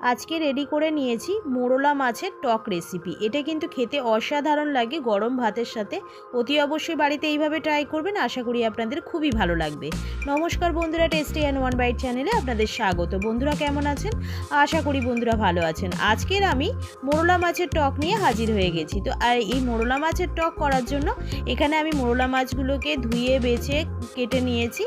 আজকে রেডি করে নিয়েছি মোরলা মাছের টক রেসিপি এটা কিন্তু খেতে অসাধারণ লাগে গরম ভাতের সাথে। অতি অবশ্যই বাড়িতে এইভাবে ট্রাই করবেন, আশা করি আপনাদের খুবই ভালো লাগবে। নমস্কার বন্ধুরা টেস্টি অ্যান্ড ওয়ান বাইট চ্যানেলে আপনাদের স্বাগত। বন্ধুরা কেমন আছেন? আশা করি বন্ধুরা ভালো আছেন। আজকের আমি মোরলা মাছের টক নিয়ে হাজির হয়ে গেছি। তো, আর এই মোরলা মাছের টক করার জন্য এখানে আমি মোরলা মাছগুলোকে ধুয়ে, বেছে, কেটে নিয়েছি।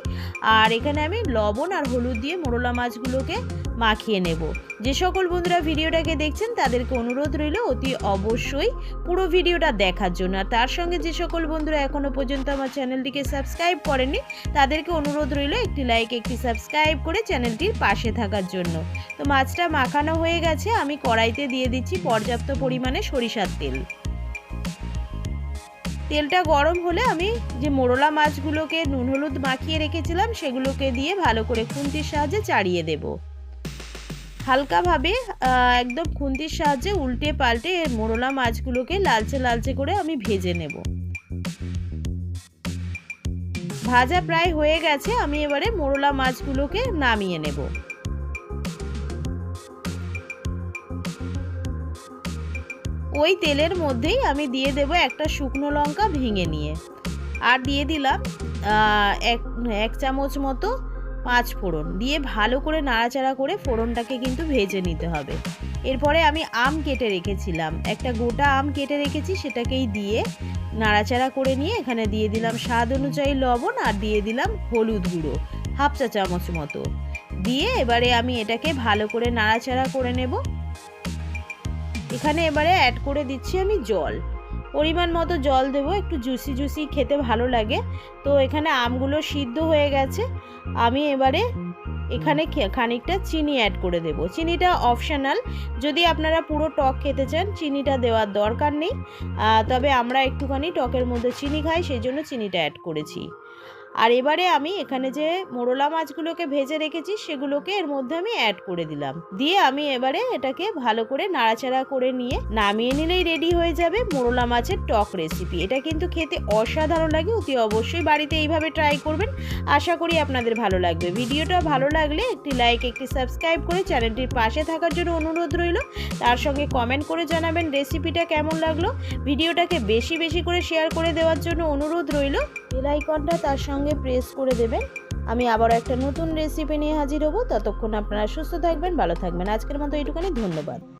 আর এখানে আমি লবণ আর হলুদ দিয়ে মোরলা মাছগুলোকে মাখিয়ে নেব। যে সকল বন্ধুরা ভিডিওটাকে দেখছেন, তাদেরকে অনুরোধ রইল, অতি অবশ্যই পুরো ভিডিওটা দেখার জন্য। আর তার সঙ্গে যে সকল বন্ধুরা এখনও পর্যন্ত আমার চ্যানেলটিকে সাবস্ক্রাইব করেননি তাদেরকে অনুরোধ রইল একটি লাইক একটি সাবস্ক্রাইব করে চ্যানেলটির পাশে থাকার জন্য। তো মাছটা মাখানো হয়ে গেছে, আমি কড়াইতে দিয়ে দিচ্ছি পর্যাপ্ত পরিমাণে সরিষার তেল। তেলটা গরম হলে আমি যে মোরলা মাছগুলোকে নুন হলুদ মাখিয়ে রেখেছিলাম, সেগুলোকে দিয়ে ভালো করে খুন্তির সাহায্যে চাড়িয়ে দেবো। হালকাভাবে একদম খুন্তির সাহায্যে উল্টে পাল্টে মোরলা মাছগুলোকে লালচে লালচে করে আমি ভেজে নেব। ভাজা প্রায় হয়ে গেছে, আমি এবারে মোরলা মাছগুলোকে নামিয়ে নেব। ওই তেলের মধ্যেই আমি দিয়ে দেব একটা শুকনো লঙ্কা ভেঙে নিয়ে। আর দিয়ে দিলাম এক এক চামচ মতো পাঁচ ফোড়ন। দিয়ে ভালো করে নাড়াচাড়া করে ফোড়নটাকে কিন্তু ভেজে নিতে হবে। এরপরে আমি আম কেটে রেখেছিলাম। একটা গোটা আম কেটে রেখেছি, সেটাকেই দিয়ে নাড়াচাড়া করে নিয়ে এখানে দিয়ে দিলাম স্বাদ অনুযায়ী লবণ আর দিয়ে দিলাম হলুদ গুঁড়ো, হাফ চা চামচ মতো। দিয়ে এবারে আমি এটাকে ভালো করে নাড়াচাড়া করে নেব। এখানে এবারে অ্যাড করে দিচ্ছি আমি জল। পরিমাণ মতো জল দেব, একটু জুসি জুসি খেতে ভালো লাগে। তো এখানে আমগুলো সিদ্ধ হয়ে গেছে। আমি এবারে এখানে খানিকটা চিনি অ্যাড করে দেব। চিনিটা অপশানাল যদি আপনারা পুরো টক খেতে চান, চিনিটা দেওয়ার দরকার নেই। তবে আমরা একটুখানি টকের মধ্যে চিনি খাই সেই জন্য চিনিটা অ্যাড করেছি। আর এবারে আমি এখানে যে মোরলা মাছগুলোকে ভেজে রেখেছি, সেগুলোকে এর মধ্যে আমি অ্যাড করে দিলাম। দিয়ে আমি এবারে এটাকে ভালো করে নাড়াচাড়া করে নিয়ে নামিয়ে নিলেই রেডি হয়ে যাবে মোরলা মাছের টক রেসিপি এটা কিন্তু খেতে অসাধারণ লাগে, অতি অবশ্যই বাড়িতে এইভাবে ট্রাই করবেন। আশা করি আপনাদের ভালো লাগবে। ভিডিওটা ভালো লাগলে একটি লাইক একটি সাবস্ক্রাইব করে চ্যানেলটির পাশে থাকার জন্য অনুরোধ রইল। তার সঙ্গে কমেন্ট করে জানাবেন রেসিপিটা কেমন লাগল। ভিডিওটাকে বেশি বেশি করে শেয়ার করে দেওয়ার জন্য অনুরোধ রইল। বেল আইকনটা তার সঙ্গে প্রেস করে দেবেন। আমি আবার একটা নতুন রেসিপি নিয়ে হাজির হব। ততক্ষণ আপনারা সুস্থ থাকবেন, ভালো থাকবেন। আজকের মতো এইটুখানি। ধন্যবাদ।